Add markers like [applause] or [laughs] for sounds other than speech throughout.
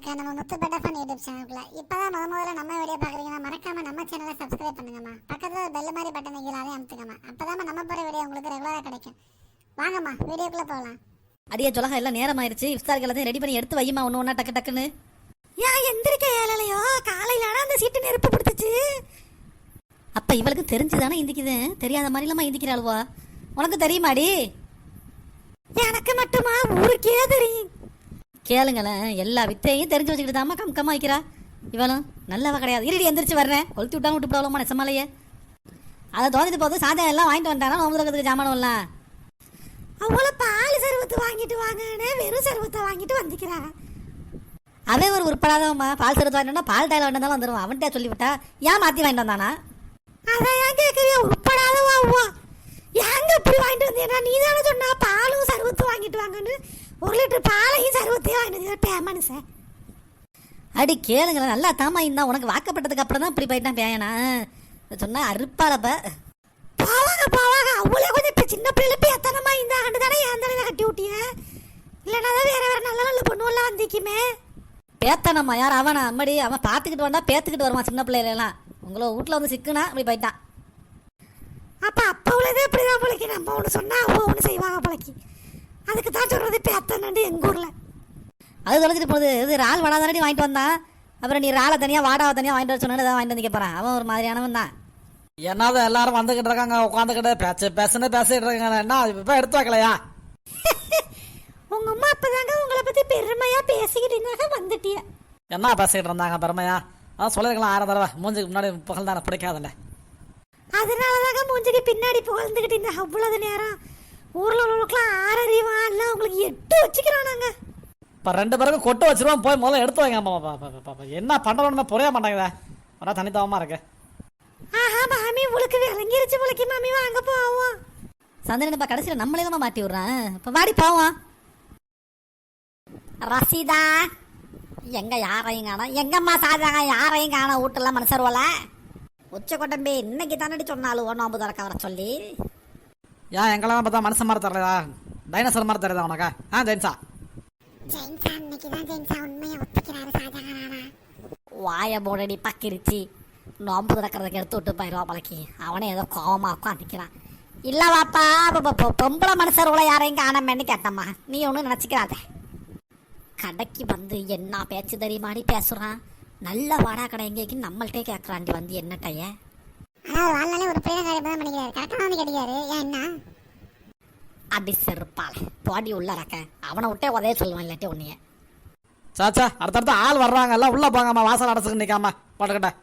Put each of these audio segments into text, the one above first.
இருக்க. நம்ம Muthupettai fun YouTube சேனலுக்குள்ள இப்பதான் முத முதல்ல நம்ம வீடியோ பாக்குறீங்கன்னா மறக்காம நம்ம சேனலை சப்ஸ்கிரைப் பண்ணுங்கம்மா. பக்கத்துல ஒரு பெல் மாதிரி பட்டன் வைக்கலாலே அமுத்துங்கம்மா. அப்பதான் நம்ம போற வீடியோ உங்களுக்கு ரெகுலரா கிடைக்கும். வாங்கம்மா வீடியோக்குள்ள போகலாம் அடியே சொலகா எல்லாம் நேரம் ஆயிருச்சு இஃப்தாருக்கு எல்லாத்தையும் ரெடி பண்ணி எடுத்து வையுமா ஒன்று ஒன்றா டக்கு டக்குன்னு. ஏன் எந்திரிக்க ஏழலையோ? காலையில ஆனா அந்த சீட்டு நெருப்பு பிடிச்சிச்சு. அப்ப இவளுக்கு தெரிஞ்சுதானே இந்திக்குது? தெரியாத மாதிரி இல்லாம இந்திக்கிறாளுவா? உனக்கு தெரியுமாடி? எனக்கு மட்டுமா? ஊருக்கே தெரியும். கேளுங்களேன் எல்லா வித்தையும் தெரிஞ்சு வச்சுக்கிட்டு தாமா கம் கம்மா வைக்கிறா இவளும் நல்லவ கிடையாது. இருடி எந்திரிச்சு வர்றேன் கொளுத்தி விட்டாலும் விட்டு போடலாமா நெசமாலையே அதை தோந்துட்டு போது சாதம் எல்லாம் வாங்கிட்டு வந்தானா நோம்பு தக்கத்துக்கு ஜாமானம் எல்லாம். பால் சர்வத்து வாங்கிட்டு வாங்கன்னு வெறும் சர்வத்தை வாங்கிட்டு வந்துக்கிறா அவன் ஒரு உருப்படாதவம்மா பால் சர்வத்து வாங்கிட்டு பால் டைல வாங்கிட்டு வந்தாலும் வந்துடும் அவன்கிட்ட சொல்லிவிட்டா ஏன் மாற்றி வாங்கிட்டு வந்தானா? அதான் ஏன் கேட்கறியா உட்படாதவா ஏங்க இப்படி வாங்கிட்டு வந்தீங்கன்னா நீ தானே சொன்னா பாலும் சர்வத்து வாங்கிட்டு வாங்கன்னு ஒரு லிட்டர் பாலையும் சர்வத்தையும் வாங்கிட்டு வந்து மனுஷன். அடி கேளுங்களேன். நல்லா தாமா இருந்தா உனக்கு வாக்கப்பட்டதுக்கு அப்புறம் தான் இப்படி போயிட்டான் பேயனா. சொன்னா அறுப்பாளப்ப போவாங்க போவாங்க அவளே கொஞ்சம் இப்போ சின்ன பிள்ளைல பேத்தனமா இந்த ஆண்டு தானே என் தலையில கட்டி விட்டிய இல்லைனா வேற வேற நல்ல நல்ல பொண்ணுலாம் வந்திக்குமே பேத்தனம்மா யார் அவனா? அம்மடி அவன் பார்த்துக்கிட்டு வந்தா பேத்துக்கிட்டு வருவான் சின்ன பிள்ளைகளெல்லாம் உங்களோ வீட்டில் வந்து சிக்குனா இப்படி போயிட்டான். அப்போ அப்போ உள்ளதே இப்படிதான் பிள்ளைக்கு நம்ம ஒன்று சொன்னால் அவ ஒன்று செய்வாங்க பிள்ளைக்கு அதுக்கு தான் சொல்றது பேத்தனண்டு எங்க ஊர்ல. அது தொலைச்சிட்டு போகுது. இது ரால் வடாதானடி வாங்கிட்டு வந்தான் அப்புறம் நீ ராலை தனியாக வாடாவை தனியாக வாங்கிட்டு வர சொன்னு வாங்கிட்டு வந்து போகிறான் அவன் ஒரு மாதிரியானவன் தான். என்னது எல்லாரும் வந்துகிட்டு இருக்காங்க உட்காந்துக்கிட்டு பேச்சு பேசுன்னு பேசிட்டு இருக்காங்க. என்ன இப்ப எடுத்து வைக்கலையா? [laughs] உங்க அம்மா அப்பதாங்க உங்களை பத்தி பெருமையா பேசிக்கிட்டு இருந்தாங்க வந்துட்டிய. என்ன பேசிக்கிட்டு இருந்தாங்க பெருமையா? அதான் சொல்லிருக்கலாம் ஆயிரம் தடவை. மூஞ்சுக்கு முன்னாடி புகழ் தானே பிடிக்காதுல்ல. அதனாலதாங்க மூஞ்சிக்கு பின்னாடி புகழ்ந்துக்கிட்டு இந்த அவ்வளவு நேரம். ஊர்ல உள்ளவங்களுக்குலாம் ஆறறிவா இல்ல உங்களுக்கு எட்டு வச்சுக்கிறானாங்க இப்போ ரெண்டு பேருக்கும் கொட்டு வச்சிருவோம். போய் முதல்ல எடுத்து வைங்க. பாப்பா. என்ன பண்ணுறோன்னு புரிய மாட்டேங்குதே. ஒரே தனித்தவமா இருக்கு. ஆஹா மாமி உங்களுக்கு விளங்கிருச்சு உங்களுக்கு மாமி வாங்க போவோம். சந்திரனப்பா கடைசியில் நம்மளே தான் மாட்டி விட்றான். இப்போ வாடி போவான் ரசீதா எங்க யாரையும் காணோம் எங்கம்மா சாதாங்க யாரையும் காணோம் வீட்டுல மனுஷர்வல உச்ச கொட்டம்பி இன்னைக்கு தானடி சொன்னாலும் நோம்பு திறக்க வர சொல்லி. ஏன் எங்கெல்லாம் பார்த்தா மனுஷன் மாதிரி தரலையா டைனோசர் மாதிரி தரதா உனக்கா? ஆ ஜெயின்ஸா ஜெயின்சா இன்னைக்கு தான் ஜெயின்சா. உண்மையை ஒத்துக்கிறாரு ஷாஜகானா வாய மூடடி பக்கிருச்சு. நோம்பு திறக்கிறதுக்கு எடுத்து விட்டு போயிடுவா பழக்கி அவனே ஏதோ கோவமா உட்காந்துக்கிறான் இல்ல வாப்பா பொ- பொ- பொ- பொம்பளை மனுஷர்களை யாரையும் காணமேன்னு கேட்டம்மா. நீ ஒன்றும் நினச்சிக்கிறாத கடைக்கு வந்து என்ன பேச்சு தெரியுமாடி பேசுறான்? நல்ல வாடா கடை எங்கேக்கு நம்மள்ட்டே கேட்கறாண்டி வந்து என்னட்டைய? வாழ்நாளே ஒரு பிள்ளை காரியம் தான் பண்ணிக்கிறாரு கரெக்டாக வந்து கேட்டுக்காரு ஏன் என்ன? அடி செருப்பால. போடி உள்ள ரக்க அவனை விட்டே உதய சொல்லுவான் இல்லாட்டி உன்னைய. சாச்சா அடுத்தடுத்து ஆள் வர்றாங்க எல்லாம் உள்ள போங்கம்மா வாசல் அடைச்சுக்கு நிக்காம அலைக்கும்.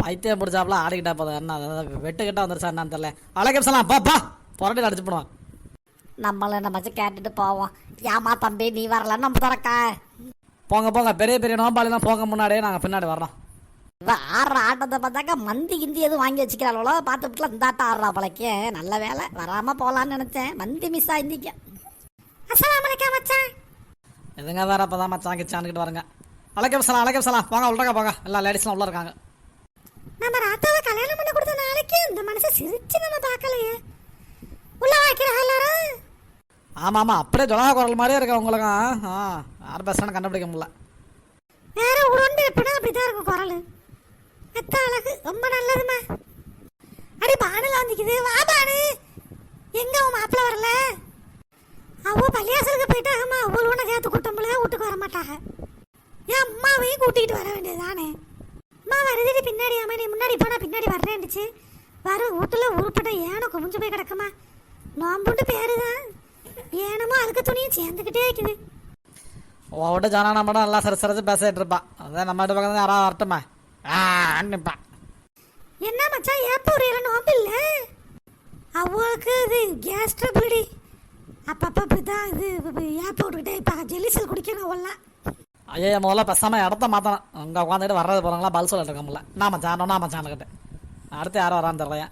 பைத்தியம் பிடிச்சாப்புல ஆடிக்கிட்டா போதும். என்ன வெட்டுக்கிட்ட வந்துருச்சா என்னன்னு தெரியல. அழைக்கம் சொல்லலாம் பா பா. புரட்டில் அடிச்சு போடுவான். நம்மள நம்ம கேட்டுட்டு போவோம். ஏமா தம்பி நீ வரல நம்ம திறக்க. போங்க போங்க. பெரிய பெரிய நோம்பாளிலாம் போங்க முன்னாடியே நாங்கள் பின்னாடி வர்றோம். ஆடுற ஆட்டத்தை பார்த்தாக்கா மந்தி கிந்தி எதுவும் வாங்கி வச்சுக்கிறாளோ பார்த்து விட்டுல இந்த ஆட்டம் ஆடுறா பழக்க நல்ல வேலை. வராம போலான்னு நினைச்சேன். மந்தி மிஸ் ஆயிருந்திக்க அஸ்ஸலாமு அலைக்கும் மச்சான். இதுங்க வேற இப்போ தான் மச்சான் கிச்சான்கிட்டு வருங்க. அழைக்கம் சலாம் அழைக்கம் சலாம் போங்க உள்ளங்க போங்க. எல்லா லேடிஸ்லாம் உள்ள இருக்காங்க. நம்ம ராத்தாவை கல்யாணம் பண்ணி கொடுத்த நாளைக்கு இந்த மனுஷன் சிரிச்சு நம்ம பார்க்கலையே. உள்ள வைக்கிறா எல்லாரும். ஆமாம் ஆமாம் அப்படியே ஜொலா குரல் மாதிரியே இருக்கு உங்களுக்கும். ஆ யார் பேசுறான்னு கண்டுபிடிக்க முடியல. வேற உருண்டு எப்படின்னா அப்படிதான் இருக்கும் குரல் எத்த அழகு. ரொம்ப நல்லதுமா அடி பானுல வந்துக்குது வா பானு எங்க உன் மாப்பிள்ள வரல? அவ பள்ளியாசலுக்கு போயிட்டாங்கம்மா அவள் உனக்கு சேர்த்து கூட்டம்பளே வீட்டுக்கு வர மாட்டாங்க என் அம்மாவையும் கூட்டிகிட்டு வர வேண்டியதுதானே அம்மா வருதுடி பின்னாடி அம்மா நீ முன்னாடி போனா பின்னாடி வர்றேன்டுச்சு வரும் வீட்டுல உருப்பட ஏனோ குமிஞ்சு போய் கிடக்குமா. நோம்புண்டு பேருதான் ஏனமோ அழுக்க துணியும் சேர்ந்துக்கிட்டே இருக்குது. விட்டு ஜானா மட்டும் நல்லா சிறு சரிச்சு பேசிட்டு இருப்பான் அதான் நம்ம பக்கம் யாராவது வரட்டுமா? நிற்பான் என்ன மச்சான் ஏப்பூரியில் நோம்பு இல்ல? அவளுக்கு இது கேஸ் ட்ரபிள்டி அப்பப்போ இப்படிதான் இது ஏப்ப விட்டுக்கிட்டே இப்போ ஜெலிசல் குடிக்கணும் அவள்லாம். ஐயா முதல்ல பேசாம இடத்த மாற்றணும் அங்கே உட்காந்துட்டு வர்றது போகிறாங்களா பல் சொல்லிட்டு இருக்க முடியல. நான் மச்சான் நான் மச்சான் அடுத்து யாரும் வரான்னு தெரியலையா?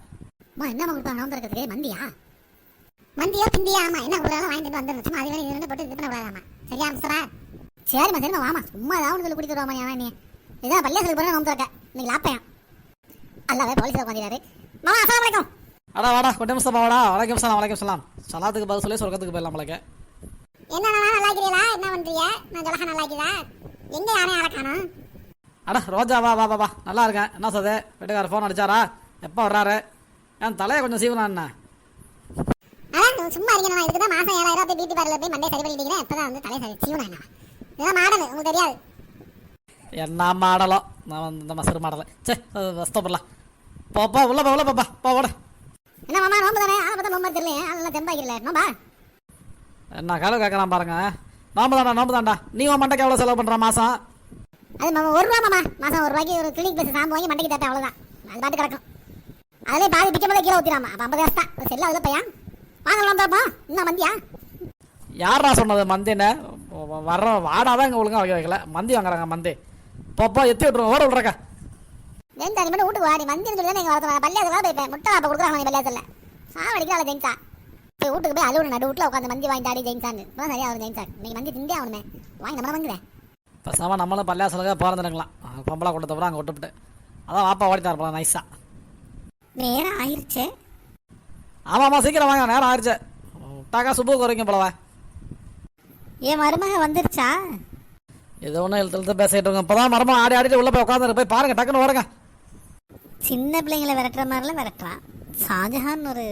அம்மா என்ன கொடுப்பாங்க நோம்பு இருக்கிறதுக்கு மந்தியா? மந்தியோ பிந்தியா ஆமா என்ன கொடுத்தாலும் வாங்கிட்டு வந்துடணும் சும்மா அது வேணும் இது ரெண்டு போட்டு இது பண்ண கூடாதாமா சரியா மிஸ்டரா சரிம்மா சரிம்மா வாமா சும்மா ஏதாவது சொல்லி குடிக்க வருவாமா ஏன் நீ இதான் பள்ளியாசலுக்கு போகிற நோம்பு திறக்க இன்னைக்கு லாப்பையான். அல்லாவே போலீஸ் உட்காந்துறாரு மாமா அஸ்ஸலாமு அலைக்கும். அடா வாடா கொட்டை முஸ்தபா வாடா. வலைக்கம் சலாம் வலைக்கம் சலாம் சலாத்துக்கு பதில் சொல்லி சொர்க்கத்துக்கு போயிடலாம் பழக்க என்ன நல்லா இருக்கிறீங்களா என்ன பண்றீங்க? நான் ஜொலகா நல்லா இருக்கிறா எங்க யாரையும் யாரை காணோம்? அட ரோஜா வா வா வா வா. நல்லா இருக்கேன். என்ன சது வீட்டுக்காரர் ஃபோன் அடிச்சாரா? எப்போ வர்றாரு? என் தலையை கொஞ்சம் சீவனா என்ன? அதான் நீ சும்மா இருக்கணும் இதுக்கு தான் மாசம் ஏழாயிரம் ரூபாய் பியூட்டி பார்லர் போய் மண்டே சரி பண்ணிட்டீங்கன்னா இப்பதான் வந்து தலை சரி சீவனா என்ன இதெல்லாம் மாடல் உங்களுக்கு தெரியாது. என்ன மாடலோ நான் இந்த மசரு மாடலை சே வஸ்தப்படலாம் போ போ உள்ள போ உள்ள போப்பா போ ஓட. என்ன மாமா நோம்பு தானே? ஆளை பார்த்தா நோம்பு தெரியல அதெல்லாம் தெம்பாக்கிறல நோம்பா? என்ன கேள்வி கேட்கலாம் பாருங்க. நோம்பு தாண்டா நோம்பு தாண்டா நீ உன் மண்டைக்கு எவ்வளோ செலவு பண்ணுற மாதம் அது மாமா ஒரு ரூபா மாமா. மாசம் ஒரு ரூபாய்க்கு ஒரு கிளினிக் பஸ் சாம்பு வாங்கி மண்டைக்கு தட்டேன் அவ்வளவுதான். அது பாட்டு கிடக்கும். அதுலேயே பாதி பிச்சை போதே கீழே ஊத்திராமா அப்போ ஐம்பது காசு தான். செல்ல அதில் பையன் வாங்கலாம் பாப்பா இன்னும் மந்தியா? யாரா சொன்னது மந்தின்னு? வர்ற வாடாதான் இங்கே ஒழுங்கா வைக்க வைக்கல. மந்தி வாங்குறாங்க மந்தி. போப்போ எத்தி விட்ருவோம் ஓட விட்றக்கா. ஜெயின்சா நீ மட்டும் வீட்டுக்கு வாடி. மந்தின்னு சொல்லி தான் நீங்கள் வளர்த்துறாங்க பள்ளியாதுக்காக போய்ப்பேன் முட்டை அப்போ கொடுக்குறாங்க பள்ளியாத்தில். சாவடிக்கிறாள் ஜெயின்சா போய் வீட்டுக்கு போய் அலுவலக நடு வீட்டில் உட்காந்து மந்தி வாங்கி தாடி ஜெயின்சான்னு இப்போ சரியா வரும் ஜெயின்சா இன்னைக்கு மந்தி திண்டே ஆகணுமே வாங்கி நம்மள வந்துக்கிறேன் பேசாமல் நம்மளும் பள்ளியா சொல்லுங்க பிறந்துருக்கலாம். பொம்பளை கொடுத்த அப்புறம் அங்கே விட்டுவிட்டு அதான் வாப்பா ஓடி தரப்பலாம் நைஸா நேரம் ஆயிருச்சே. ஆமாம் ஆமாம் சீக்கிரம் வாங்க நேரம் ஆயிடுச்சு விட்டாக்கா சுப்பு குறைக்கும் போலவா. என் மருமக வந்துருச்சா? இது ஒன்றும் இழுத்து இழுத்து பேசிட்டு இருக்கோம். இப்போ தான் மரமாக ஆடி ஆடிட்டு உள்ளே போய் உட்காந்து போய் பாருங்க டக்குன்னு ஓடுங்க சின்ன பிள்ளைங்களை விரட்டுற மாதிரிலாம் விரட்டுறான் ஷாஜஹான் ஒரு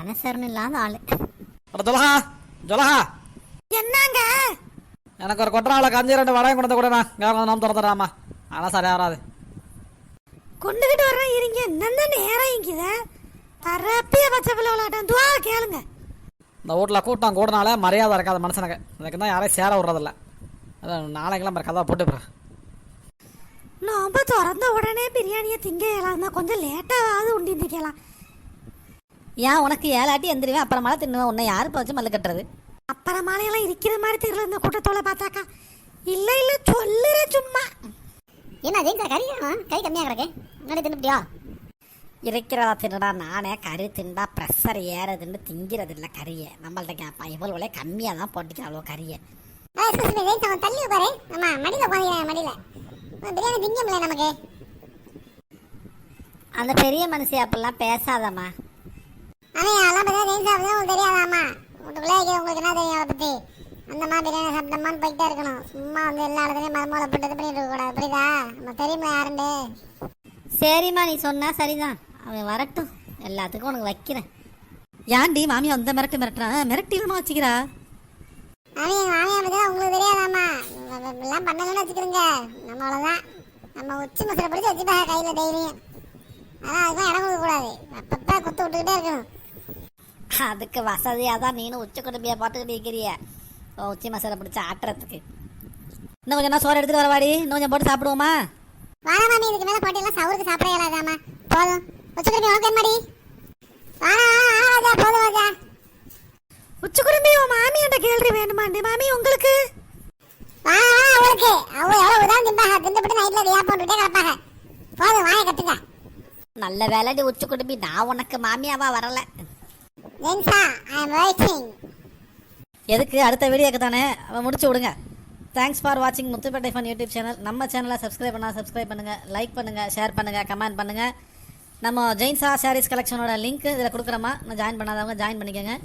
அனுசரணை இல்லாத ஆளு. அட ஜொலஹா ஜொலஹா. என்னங்க? எனக்கு ஒரு கொட்டராவில் கஞ்சி ரெண்டு வடையும் கொண்டு வந்து கூட நான் நாம் திறந்துடுறாமா ஆனால் சரியாக வராது. கொண்டுகிட்டு வர்றேன் இருங்க. என்னென்ன நேரம் இங்கித? பரப்பிய பச்சை பிள்ளை விளையாட்டம் துவா கேளுங்க. இந்த வீட்டில் கூட்டம் கூடனால மரியாதை இருக்காது மனுஷனுக்கு. இதுக்கு தான் யாரையும் சேர விட்றதில்ல. அதான் நாளைக்கெல்லாம் பிறகு கதை போட்டு நோம்பு திறந்த உடனே பிரியாணியை திங்க இயலாம கொஞ்சம் லேட்டாவது உண்டி நிற்கலாம் ஏன் உனக்கு ஏழாட்டி எந்திரிவேன் அப்புறமால தின்னுவேன் உன்னை யாரு இப்போ வச்சு மல்லு கட்டுறது? அப்புறமாலையெல்லாம் இருக்கிற மாதிரி தெரியல இந்த கூட்டத்தோட பார்த்தாக்கா. இல்ல இல்ல சொல்லுற சும்மா. என்ன ஜெயின்சா கறி கை கம்மியாக கிடக்கு? முன்னாடி தின்னுப்பிட்டியோ? இருக்கிறதா தின்னுடா நானே கறி திண்டா ப்ரெஷர் ஏறதுன்னு திங்கிறது இல்லை கறியை. நம்மள்ட்ட கேட்பான் இவ்வளோ கம்மியாக தான் போட்டுக்கிறேன் அவ்வளோ கறியை. எக்ஸ்கூஸ் மீ ஜெயின்சா அவன் தள்ளி உட்காரு. ஆமா மடியில் உட்காந்துக்கிறேன் மடியில். பிரியாணி திங்க முடியல நமக்கு? அந்த பெரிய மனுஷி அப்படிலாம் பேசாதம்மா. அவன் அதெல்லாம் பார்த்தா ஜெயின்சா அப்படிதான் உங்களுக்கு தெரியாதாம்மா? வீட்டுக்குள்ளே இருக்கிற உங்களுக்கு என்ன தெரியும் அதை பற்றி அந்த மாதிரி பிரியாணி சாப்பிட்டோமான்னு போயிட்டே இருக்கணும். சும்மா வந்து எல்லா இடத்துலையும் மருமகளை போட்டு இது பண்ணிட்டு இருக்கக்கூடாது. புரியுதா? நம்ம தெரியுமா யாருண்டு சரிம்மா நீ சொன்னா சரிதான். அவன் வரட்டும். எல்லாத்துக்கும் உனக்கு வைக்கிறேன். ஏன்டி மாமி அந்த மிரட்டு மிரட்டுறான் மிரட்டிலமா வச்சுக்கிறா? அவன் எங்கள் மாமியா பற்றி உங்களுக்கு தெரியாதாம்மா. எல்லாம் பண்ணலன்னு வச்சுக்கிறோங்க. நம்ம அவ்வளோதான் நம்ம உச்சி மசரை பிடிச்சி வச்சுப்பாங்க கையில் டெய்லியும் அதான் அதுக்கெல்லாம் இடம் கொடுக்கக்கூடாது அப்பப்போ குத்து விட்டுக்கிட்டே இருக்கணும். அதுக்கு வசதியாக தான் நீனும் உச்சி குடும்பியை பார்த்துக்கிட்டு இருக்கிறிய. உச்சி மசாலா பிடிச்ச ஆட்டுறதுக்கு. இன்னும் கொஞ்சம் சோறு எடுத்துட்டு வரவாடி. இன்னும் கொஞ்சம் போட்டு சாப்பிடுவோமா? வாடா மாமி இதுக்கு மேலே போட்டியெல்லாம் சவுருக்கு சாப்பிட இயலாதாம்மா. போதும். ஓகே மாடி வாடா வாடா ராஜா போதும் ராஜா உச்சி குடும்பி உன் மாமியாண்ட கேள்வி வேணுமாண்டி மாமி உங்களுக்கு? வாடா அவளுக்கு. அவ எவ்வளோ உதான் திம்பாக திண்டுபிட்டு நைட்டில் வியா போட்டுட்டே கிடப்பாங்க. போதும் வாயை கட்டுங்க. நல்ல வேலைடி உச்சி குடும்பி நான் உனக்கு மாமியாவா வரல. ஜென்சா ஐ எம் வெயிட்டிங் எதுக்கு? அடுத்த வீடியோக்கு தானே. முடிச்சு விடுங்க. தேங்க்ஸ் ஃபார் வாட்சிங் முத்துப்பேட்டை ஃபன் யூடியூப் சேனல் நம்ம சேனலை சப்ஸ்கிரைப் பண்ணால் சப்ஸ்கிரைப் பண்ணுங்கள் லைக் பண்ணுங்கள் ஷேர் பண்ணுங்கள் கமெண்ட் பண்ணுங்கள் நம்ம ஜெயின்ஸா சாரீஸ் கலெக்ஷனோட லிங்க் இதில் கொடுக்குறோமா? நான் ஜாயின் பண்ணாதவங்க ஜாயின் பண்ணிக்கோங்க.